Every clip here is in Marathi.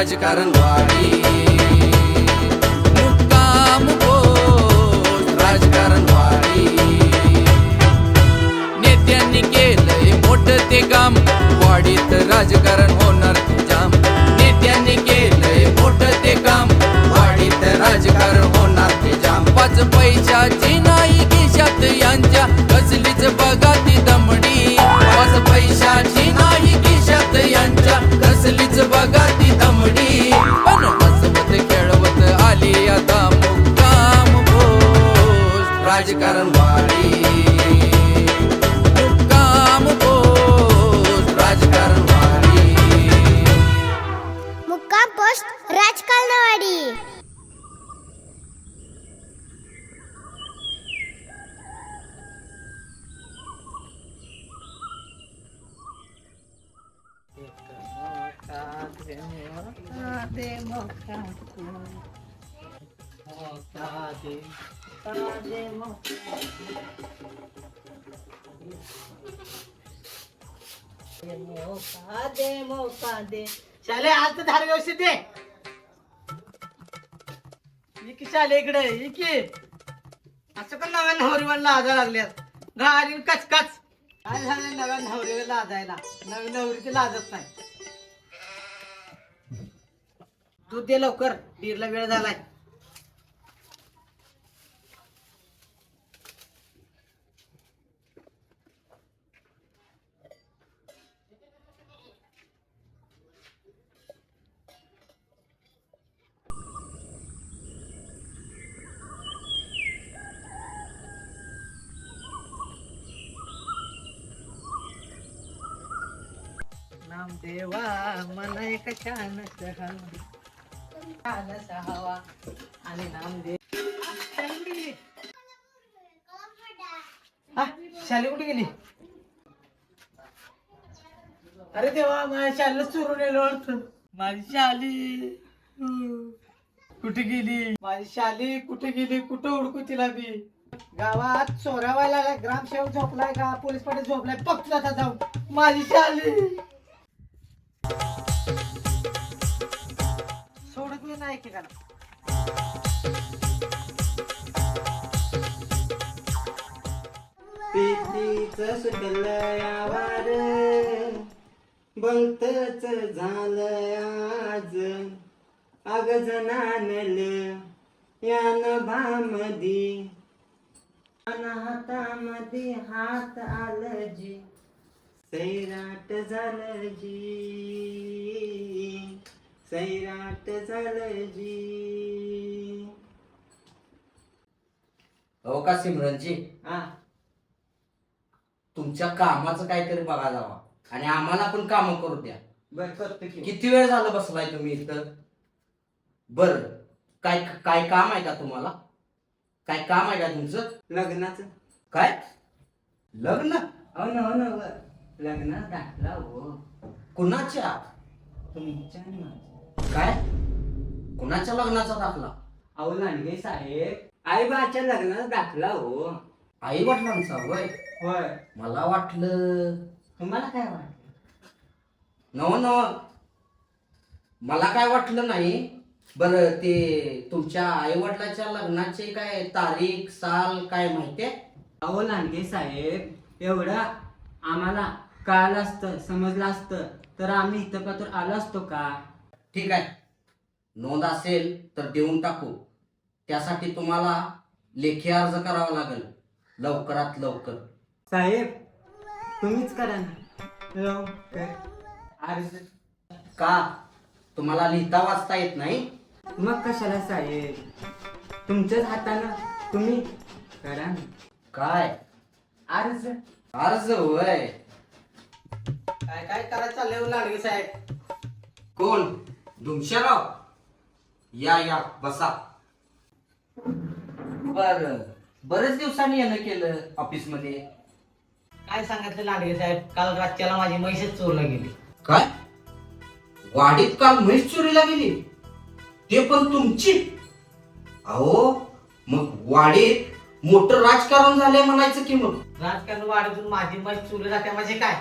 राजकारणवाडी. मुक्काम राजकारण राजकारणवाडी. नेत्यांनी केलंय मोठं ते काम. वाडीत राजकारण राजकारण वाडी मुक्काम पोस्ट राजकारण वाडी मुक्काम पोस्ट. राजकारणावाडी मौका दे मौका दे शाले आज तर धार व्यवस्थित दे ये शाले इकडे ये की. असं पण नव्या नवरीवर लाजा लागल्यात. घाली कच काय झालं नव्या नवरीवर लाजायला? नवी नवरी ते लाजत नाही. दूध दे लवकर बीरला वेळ झालाय नामदेवा मला एक छान छान हवा आणि नामदेव शाली कुठे गेली? अरे देवा माझ्या शालीला चोरून येलो माझी शाली. कुठे गेली? माझी शाली कुठे गेली? कुठं उडकू तिला बी? गावात चोऱ्या व्हायला ग्रामसेवक झोपलाय का? पोलीस पाटील झोपलाय. पक्ष आता जाऊ माझी शाली. सोडत मी एकेकाला पितीच सुटलं झालं आज अगज नानल यान भामदी अन हातामध्ये हात आलं जी सैराट झालं जी सैराट झालं जी. हो का सिमरनजी? हा. तुमच्या कामाचं काहीतरी बघा जावा. आणि आम्हाला पण काम करू द्या. बर करतो की. किती वेळ झालं बसलाय तुम्ही इथं? बर काय काय काम आहे का तुम्हाला? काय काम आहे का तुमचं? लग्नाचं. काय? लग्न? हो ना हो ना वर. लग्नात दाखला हो. कुणाच्या? तुमच्या आणि माझ्या. काय? कुणाच्या लग्नाचा दाखला? अहो लांडगे साहेब. आई बाच्या लग्नात दाखला हो. आई वडिलांचा होय? होय. मला वाटलं. तुम्हाला काय वाटलं? नव नव मला काय वाटलं नाही. बर ते तुमच्या आई वडिलाच्या लग्नाचे काय तारीख साल काय माहितीये अहो लांडगे साहेब एवढं आम्हाला कळालं असतं समजलं असतं. तर आम्ही इथं पत्र आलो असतो का? ठीक आहे. नोंद असेल तर देऊन टाकू. त्यासाठी तुम्हाला लेखी अर्ज करावा लागेल. लवकरात लवकर. साहेब तुम्हीच करा ना. लवकर अर्ज का? तुम्हाला लिहिता वाचता येत नाही? मग कशाला साहेब? तुमच्याच हातानं तुम्ही करा ना. काय? अर्ज. अर्ज होय. काय काय करायचं? चाललंय लाडगे साहेब. कोण? धुमशेराव या या बसा. बर. बरेच दिवसांनी येणं केलं ऑफिसमध्ये काय सांगितलं लाडगे साहेब? काल रातच्याला माझी म्हैसच चोरला गेली. काय? वाडीत काल म्हैस चोरीला गेली? ते पण तुमची? अहो मग वाडीत मोठं राजकारण झालंय म्हणायचं की मग? राजकारण वाढतून माझी म्हैस चोरली जाते म्हणजे काय?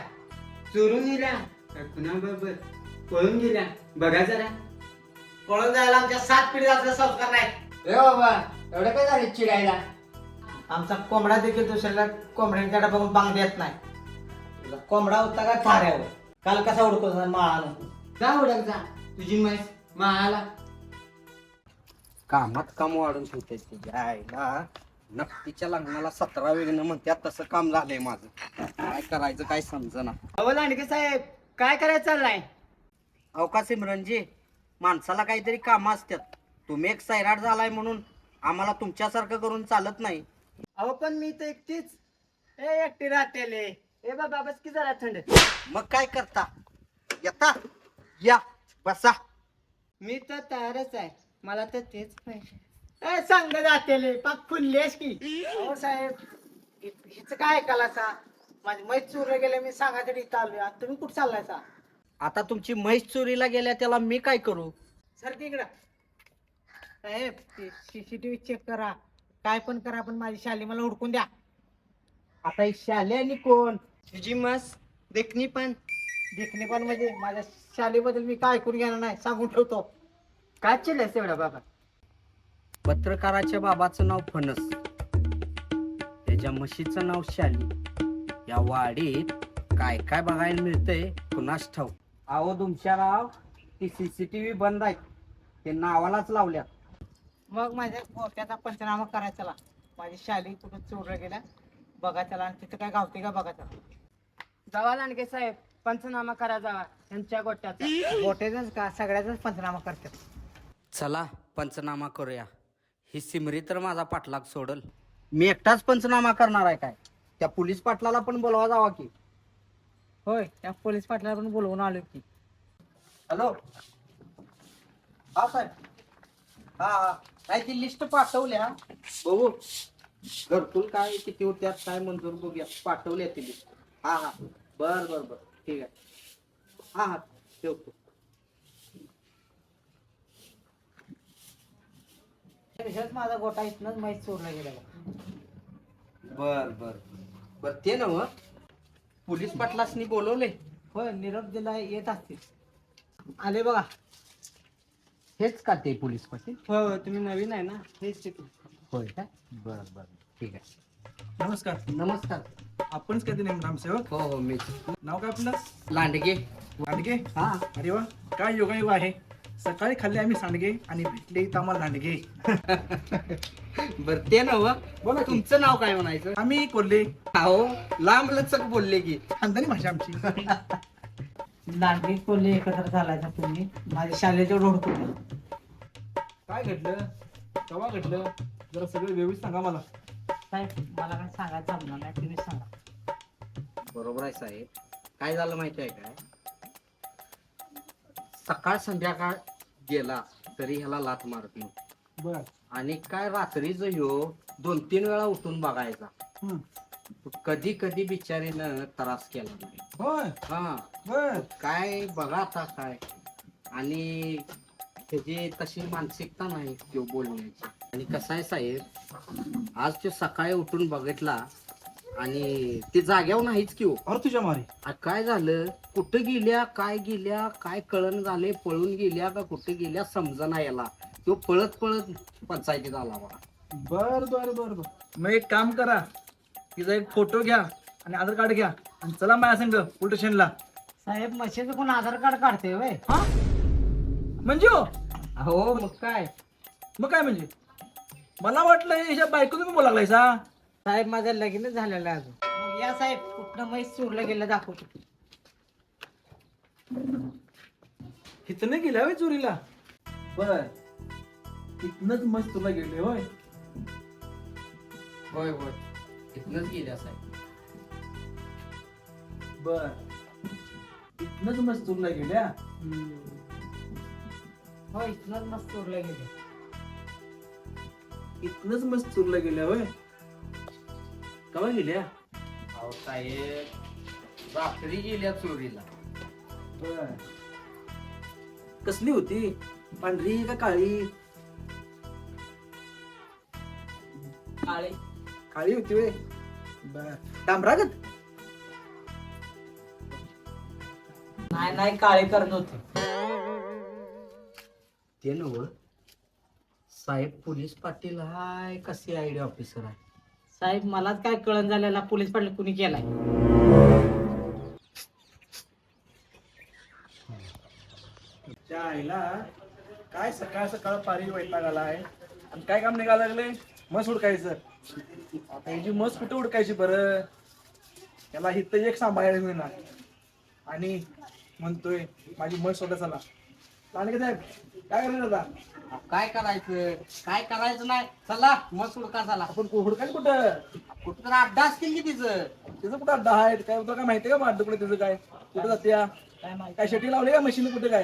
चोरून गेल्या कुणाबरोबर? पळून गेल्या. बघा जरा. पळून जायला आमच्या सात पिढीचा संस्कार नाही. ए बाबा एवढं काय झालं चिडायला? आमचा कोंबडा देखील दुसऱ्याला कोंबड्यांच्या बघून बांग देत नाही. तुझा कोंबडा होता का थाऱ्यावर? काल कसा उडकतो माळानं जा उडक जा. तुझी म्हैस माळाला. कामात काम वाढून ठेवते तुझ्या आईला नक्कीच्या लग्नाला सतरा वेगळं म्हणतात तसं काम झालंय माझं. काय करायचं काय समजना. अहो लांडगे साहेब काय करायचं चाललाय? अवका सिमरनजी माणसाला काहीतरी कामं असतात. तुम्ही एक सैराट झालाय म्हणून आम्हाला तुमच्यासारखं करून चालत नाही. अहो पण मी तर एकटीच. ए एकटी राहतेले. ए बाबा बस की जरा थंड. मग काय करता? येता? या बसा. मी तर तयारच आहे. मला तर तेच पाहिजे. ए सांग जातेले. पाक फुललेस की. हो साहेब हिचं काय कलासा माझी मैत चोरले गेले मी सांगायसाठी इथं आलोय आता तुम्ही कुठं चाललाय सा आता तुमची म्हैस चोरीला गेल्या त्याला मी काय करू? सर तिकडं. साहेब सीसीटीव्ही चेक करा. काय पण करा पण माझी शाली मला हुडकून द्या. आता ही शाले आणि कोण? तुझी मस देखणी पण. देखणे पण म्हणजे माझ्या शालीबद्दल मी काय ऐकून घेणार नाही सांगून ठेवतो. काय चिल्लस एवढा बाबा? पत्रकाराच्या बाबाचं नाव फणस. त्याच्या म्हशीचं नाव शाली. या वाडीत काय काय बघायला मिळतंय कुणास ठाऊ अहो तुमच्या राव ती सीसीटीव्ही बंद आहेत. ते नावालाच लावल्यात. मग माझ्या गोट्याचा पंचनामा करायचा चला. माझी शाली कुठं चोरल्या गेल्या. बघा त्याला. आणि तिथं काय गावते का बघा त्याला. जावा लांडगे साहेब. पंचनामा करा जावा. यांच्या गोट्याचा. गोट्याचाच का? सगळ्याचाच पंचनामा करतात. चला पंचनामा करूया. ही सिमरी तर माझा पाठलाग सोडल. मी एकटाच पंचनामा करणार आहे काय? त्या पोलीस पाटलाला पण बोलवा जावा की. होय त्या पोलीस पाटला पण बोलवून आलो की. हॅलो? हा साहेब. हा हा. नाही ती लिस्ट पाठवल्या बघू. घरतून काय किती होत्यात काय मंजूर बघूया. पाठवल्या ती लिस्ट. हा हा. बर बर बर. ठीक आहे. हा हा. ठेवतो. माझा गोटा इथनच माहीत चोरला गेला. बर बर. बर ते नव पोलीस पाटलासनी बोलवले. होय निरोप दिला येत असतील. आले बघा. हेच का ते पोलीस पाटील? हो हो, तुम्ही नवीन आहे ना हेच ते. होय काय बर बर ठीक आहे. नमस्कार. नमस्कार. आपणच कधी नेम ग्रामसेवक? हो हो मी. नाव काय आपलं? लांडगे. लांडगे? हा. अरे वा काय योगायोग आहे? सकाळी खाल्ले आम्ही सांडगे आणि भेटले इथं आम्हाला लांडगे बर ते नव बोला की. तुमचं नाव काय म्हणायचं? आम्ही कोल्हे. अहो लांब लचक बोलले की. खानदानी भाषा आमची. लांडगी कोल्हे एकत्र झालायचा तुम्ही. माझ्या शालेच्या रोड काय घडलं? केव्हा घडलं? जरा सगळं व्यवस्थित सांगा मला. साहेब मला काय सांगायचं जमणार नाही तुम्ही सांगा. बरोबर आहे साहेब. काय झालं माहिती आहे काय? सकाळ संध्याकाळ गेला तरी ह्याला लात मारत नव्हती बर. आणि काय रात्रीच ह्यो दोन तीन वेळा उठून बघायचा. कधी कधी बिचारीनं त्रास केला. नाही होय? हा. बर. काय बघा आता काय. आणि त्याची तशी मानसिकता नाही तो बोलण्याची. आणि कसं आहे साहेब आज तो सकाळी उठून बघितला आणि ते जाग्यावर नाहीच की हो. अरे तुझ्या मारे. आ, काय झालं? कुठं गेल्या काय गेल्या काय कळण झाले पळून गेल्या का कुठे गेल्या समजना याला. तो पळत पळत पंचायतीत आला बा बर बर बर बर. मग एक काम करा. तिचा एक फोटो घ्या आणि आधार कार्ड घ्या. आणि चला माझ्या संग पोलीस स्टेशनला साहेब म्हशीचं कोण आधार कार्ड काढते वय हा? म्हणजे हो? हो मग काय? मग काय म्हणजे? मला वाटलं ह्याच्या बायको तुम्ही बोला लागलायसा. साहेब माझं लगीनच झालेलं आहे अजून. मग या साहेब कुठनं म्हैस चोरलं गेलं दाखवतो. इथनं गेल्या होय चोरीला? बर इथनच मस्त तुला गेले होय. होय होय. इथनच गेल्या साहेब. बर. इथनच मस्त तुला गेल्या हो इथनंच मस्त चोरलं गेले इथनच मस्त चोरला गेल्या होय? कवा गेल्या? अहो साहेब रात्री गेल्या चोरीला. कसली होती? पांढरी का काळी? काळे. काळी होती वे बर. डांबरागत नाही नाही काळे करत होते. ते नव साहेब पोलीस पाटील हाय कसे आयडी ऑफिसर आहे? साहेब मलाच काय कळण झालेला पोलीस पाटील कुणी केलाय? त्या आईला काय सकाळ सकाळ पारी वैताग आहे? आणि काय काम निघायला लागले? मस उडकायचं. आता ही मस कुठे उडकायची बरं? त्याला हित एक सांभाळायला मिळणार. आणि म्हणतोय माझी मस स्वतः चला. लांडगे साहेब काय करायचं आता? काय करायचं? काय करायचं नाही? चला मस्त हुडका चला? आपण कु- हुडकायचं कुठं? कुठं तर अड्डा असतील की तिचं. तिचं कुठं अड्डा आहे? काय तुला काय माहिती का माड्ड कुठे तिचं काय? कुठं जाते या? काय माहिती? काय शेटी लावली का मशीन कुठे काय?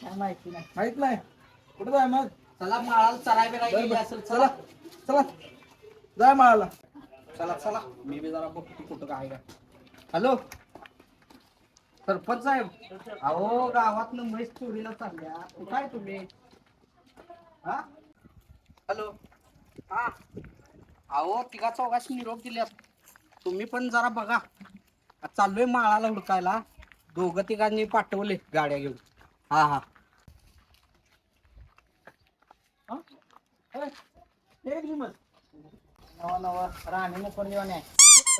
काय माहिती नाही. माहीत नाही. कुठं जाय मग? चला माळाला चराय बिराय बरं, गेली बरं. असेल चला चला. जाय माळाला. चला चला. मी बी जरा बघतो कुठं काय का हॅलो? सरपंच साहेब अहो गावात म्हैस चोरीला चालल्या. कुठं आहे तुम्ही? हा? हॅलो. हा. अहो तिघा चौघाशी निरोप दिल्यात. तुम्ही पण जरा बघा. चाललोय माळाला हुडकायला. दोघं तिघांनी पाठवले गाड्या घेऊन. हा हा. हा? नवा नवा. राणी मुखर्जी आहे.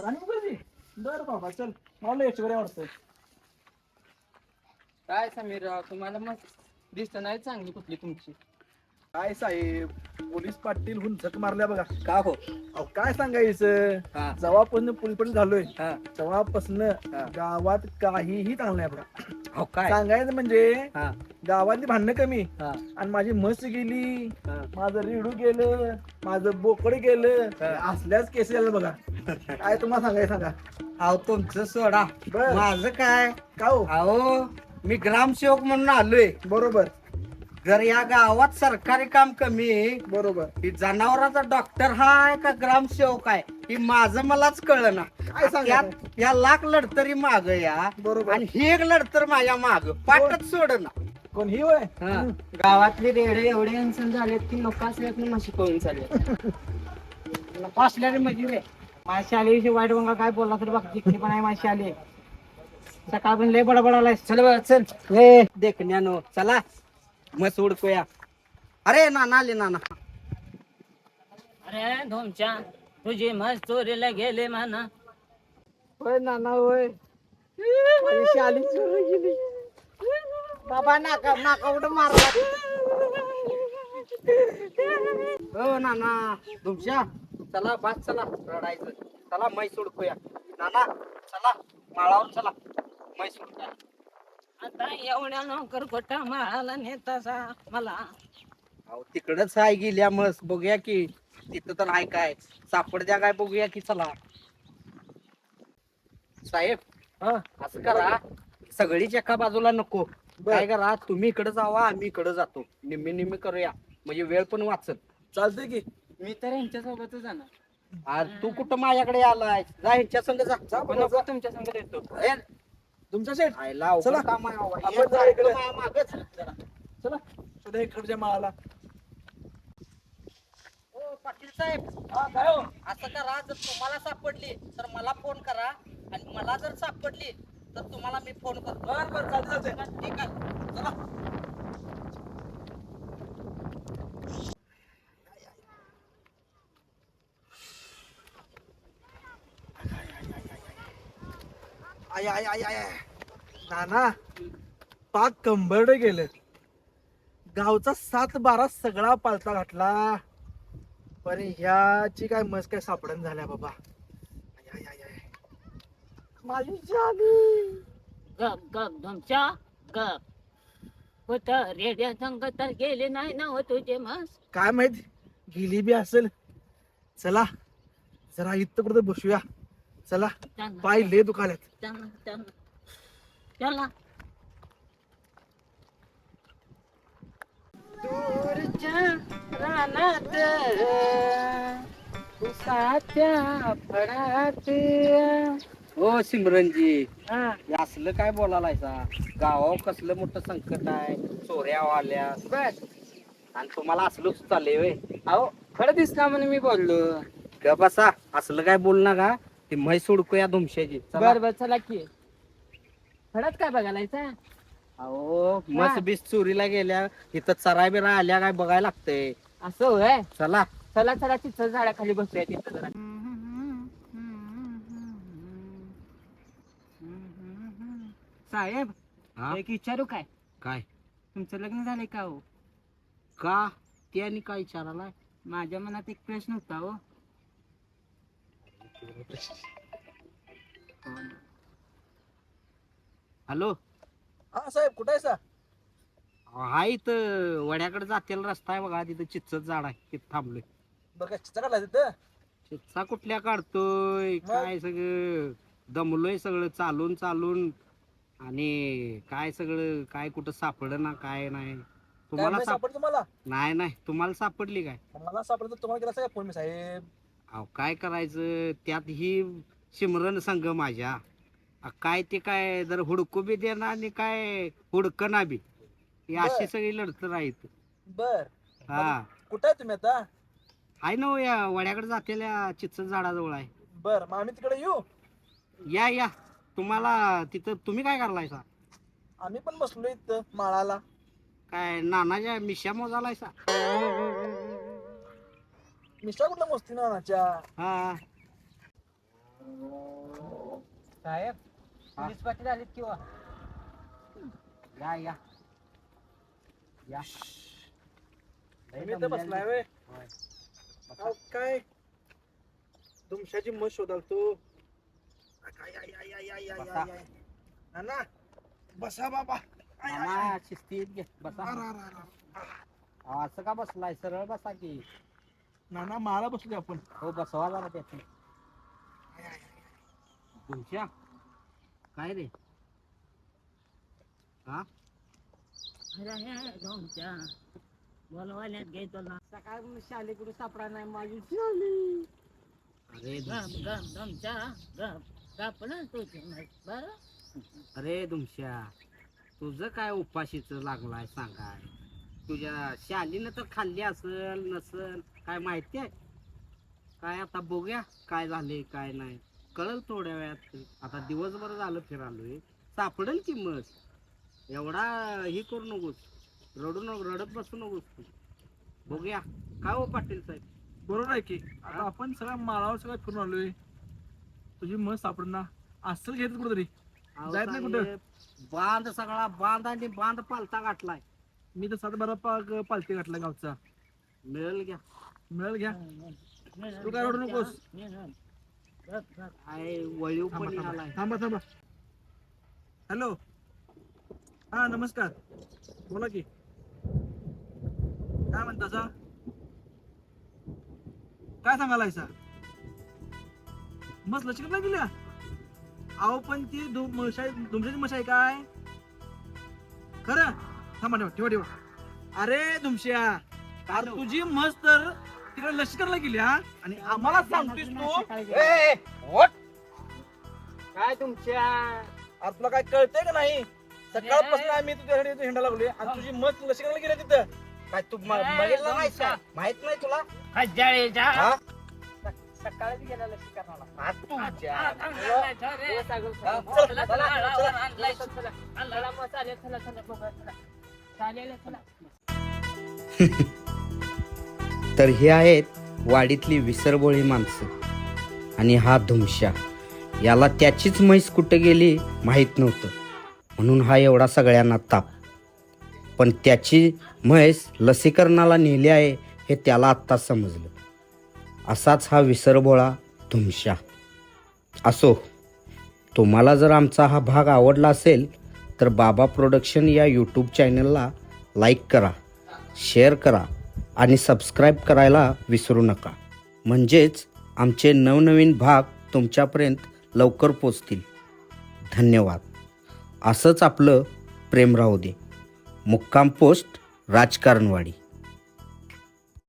राणी मुखर्जी? बर बाबा चल. मला यशवरी आवडतं काय समीर तुम्हाला मग दिसत नाही चांगली कुठली तुमची? काय साहेब पोलीस पाटील हुन झक मारल्या बघा. का हो? अहो काय सांगायचं? हा. जेव्हापासून पोलीस झालोय. हा. तेव्हापासून गावात काहीही चांगलं नाही बघा. हो काय? सांगायचं म्हणजे हा. गावातली भांडणं कमी. हा. आणि माझी म्हस गेली. हा. माझं रेडू गेलं. माझं बोकड गेलं. हा. असल्याच केस झालं बघा. काय तुम्हाला सांगायचं सांगा. अहो तुमचं सोडा. बर. माझं काय? का हो? अहो मी ग्रामसेवक म्हणून आलोय. बरोबर. जर या गावात सरकारी काम कमी आहे, बरोबर. ही जनावराचा डॉक्टर हाय का ग्रामसेवक आहे ही माझं मलाच कळलं ना काय सांगा त्यात या लाख लढतरी माग या बरोबर. आणि ही एक लढतर माझ्या माग. पाठच सोड ना कोण? ही होय? हा. गावातले रेडे एवढे अनसन झालेत की लोक असल्यात म्हशी पळून चालले. असल्याने म्हणजे रे माझ्या शालेविषयी वाईट वंगा काय बोलला तरी बघ जिंकली पण आहे माझी शाले सकाळपर्यंत लय बडबड आलाय. चल बरं, चल. ए देखण्यानो चला. मस्त उडकूया. अरे नाना आले नाना. अरे धोमच्या. तुझी मस्त चोरीला गेले म्हणा. होय नाना होय. माझी शाली चोरी गेली. बाबा नाका नाका उठ मारला हो नाना. तुमच्या चला बस चला. रडायचं. चला म्हैस उडकूया. नाना चला. माळावर चला. म्हैस उडकूया आता एवढ्या नोकर खोटा माळाला नेतासा मला. अहो तिकडच आहे गेल्या मस्त बघूया की. तिथं तर आहे काय? सापड द्या काय बघूया की चला. साहेब हा. असं करा. सगळीच एका बाजूला नको. काय करा तुम्ही इकडे जावा आम्ही इकडे जातो. निम्मी निम्मी करूया. म्हणजे वेळ पण वाचत चालतंय की. मी तर यांच्यासोबतच जाणार. आज तू कुठं माझ्याकडे आलाय जा ह्यांच्या संग जा. जा पण बरं, नको जा. तुमच्या संग येतो ए, तुमच्या सेट आयला अवघड चला. काम आहे बाबा. आपण ये जा जा इकडे. मागंच. चला. सध्या इकडच्या माळाला. ओ, पाटील साहेब. हा काय हो? असं करा जर तुम्हाला सापडली तर मला फोन करा. आणि मला जर सापडली तर तुम्हाला मी फोन करतो. बर बर ठीक आहे. चला. आय आय आय आय. नाना पाक कंबरड गेलं गावचा सात बारा सगळा पालता घातला. पण ह्याची काय मस काय सापडण झाल्या बाबा. आय, आय, आय. माझी जाली. गप गप धोमच्या गप. कुठं रेड्या संग तर गेले नाही ना हो तुझे मस्त काय माहीत गेली बी असेल. चला जरा इथं कुठं बसूया. चला पाय ले दुखाल्यात चला चला चला. दूरच्या रानात उसाच्या फळात. हो सिमरनजी. हा, हे असलं काय बोलायचा गावावर कसलं मोठं संकट आहे? चोऱ्या आल्या. बर. आणि तुम्हाला असलंच चाललंय व्हय अहो खरं दिसला म्हणून मी बोललो. ग बसा. असलं काय बोल ना का ती म्हैस उडकूया धुमशाची चला. बर बर चला की. खरंच काय बघायला? अहो मस बीस चोरीला गेल्या. इथं चराय बिरा आल्या काय बघायला लागतंय. असं होय? चला. चला चला तिथं झाडाखाली बसूया तिथं जरा. साहेब हा? एक विचारू काय? काय? तुमचं लग्न झालंय का हो? का? ते आणि काय विचारायला माझ्या मनात एक प्रश्न होता हो. हॅलो? हा साहेब कुठे आहे सा हा इथं वड्याकडे जातेला रस्ता आहे बघा तिथं चिच्चच झाड आहे तिथं थांबलोय. बरं काय चिचा काढला तिथं? चिच्चा कुठल्या काढतोय? काय सगळं? दमलोय सगळं चालून चालून. आणि काय सगळं काय कुठं सापडलं ना काय नाही. तुम्हाला म्हैस साप सापडली तुम्हाला? नाही नाही तुम्हाला सापडली काय? मला सापडलं तर तुम्हाला केला सगळं फोन मी साहेब? अहो काय करायचं? त्यात ही सिमरन संघ माझ्या. अ, काय ते काय जर हुडकू बी देणार आणि काय हुडकना बी. ही अशी. सगळी लढत राहत बर. हा. कुठं आहे तुम्ही आता? आहे ना हो या वड्याकडे जातेल्या चिच्च झाडाजवळ आहे. बर मग आम्ही तिकडे येऊ? या या. तुम्हाला तिथं तुम्ही काय करलायसा आम्ही पण बसलो इथं माळाला. काय नानाच्या मिशा मोजालायसा मिस्टर कुठल्या मस्ती नानाच्या हा साहेब पोलीस पाटील आलेत किंवा? या या. बसलाय होय. काय? तुमच्याची मत शोधाल तू. आय, आय, आय, आय, आय, आय, बसा. आय, आय. नाना बसा बाबा. आय, आय, आय. मामा शिस्तीत घे. बसा. अरे, अरे, अरे. अहो, असं का बसलाय? सरळ बसा की. नाना माळा बसलो आपण. हो बसवा जरा त्याची तुमच्या? काय रे? हा? अरे हे तुमच्या बोलवाल्यात घेतो ना सकाळ शालेकडे सापडा नाही माझी शाली. अरे ना तुझी बरं? अरे तुमच्या. तुझं काय उपाशीच लागलाय सांगाय? तुझ्या शालीनं तर खाल्ली असल नसल. काय माहिती आहे? काय आता बघूया काय झाले काय नाही. कळल थोड्या वेळात आता दिवसभर झालं फिरालोय. सापडेल की मग? एवढा हे करू नकोस. रडू नको रडत बसू नकोस तू. बघूया. काय हो पाटील साहेब? बरोबर आहे की. आता आपण सगळ्या माळावर सगळं फिरून आलोय. तुझी मत सापडणार असं घेत कुठेतरी? अहो जायत नाही कुठं? साहेब, बांध सगळा बांध आणि बांध पालता गाठलाय. मी तर सात बारा पालती घातला गावचा. मिळेल घ्या. मिळेल घ्या. तू काय रडू नकोस. वळीव थांबा पण थांबा. आलाय. थांबा थांबा. हॅलो. हा नमस्कार. बोला की. काय म्हणता सा? काय सांगायला सा? मस्त लचकत गेल्या अहो पण ती मशाई तुमच्याची मशाई काय? खरं? थांबा ठेवा ठेवा ठेवा. अरे तुमच्या तुझी मस्त तर तिकडे लष्करला गेली हा आणि आम्हाला सांगतोस तू काय तुमच्या अरे तुला काय कळतंय का नाही सकाळपासून आम्ही तुझ्याकडे इथं हिंडा लागलोय आणि तुझी मत लष्कराला गेल्या तिथं काय तू म- बघितलं नाही का माहीत नाही तुला हा? सकाळी गेला लसीकरणाला आ, तुझ्या. हा, तुला- रे. हा, चला, चला, चला, चला, आळावर चला. आणलाय. चला, चला, मग चालेल, चला, चला, बघा, चला. चालेल, चला. तर हे आहेत वाडीतली विसरबोळी माणसं. आणि हा धुमशा याला त्याचीच म्हैस कुठं गेली माहीत नव्हतं. म्हणून हा एवढा सगळ्यांना ताप. पण त्याची म्हैस लसीकरणाला नेली आहे हे त्याला आत्ता समजलं. असाच हा विसरबोळा धुमशा असो तुम्हाला जर आमचा हा भाग आवडला असेल तर बाबा प्रोडक्शन या यूट्यूब चॅनलला लाईक करा शेअर करा आणि सबस्क्राईब करायला विसरू नका. म्हणजेच आमचे नवनवीन भाग तुमच्यापर्यंत लवकर पोचतील. धन्यवाद. असंच आपलं प्रेम राहू दे. मुक्काम पोस्ट राजकारणवाडी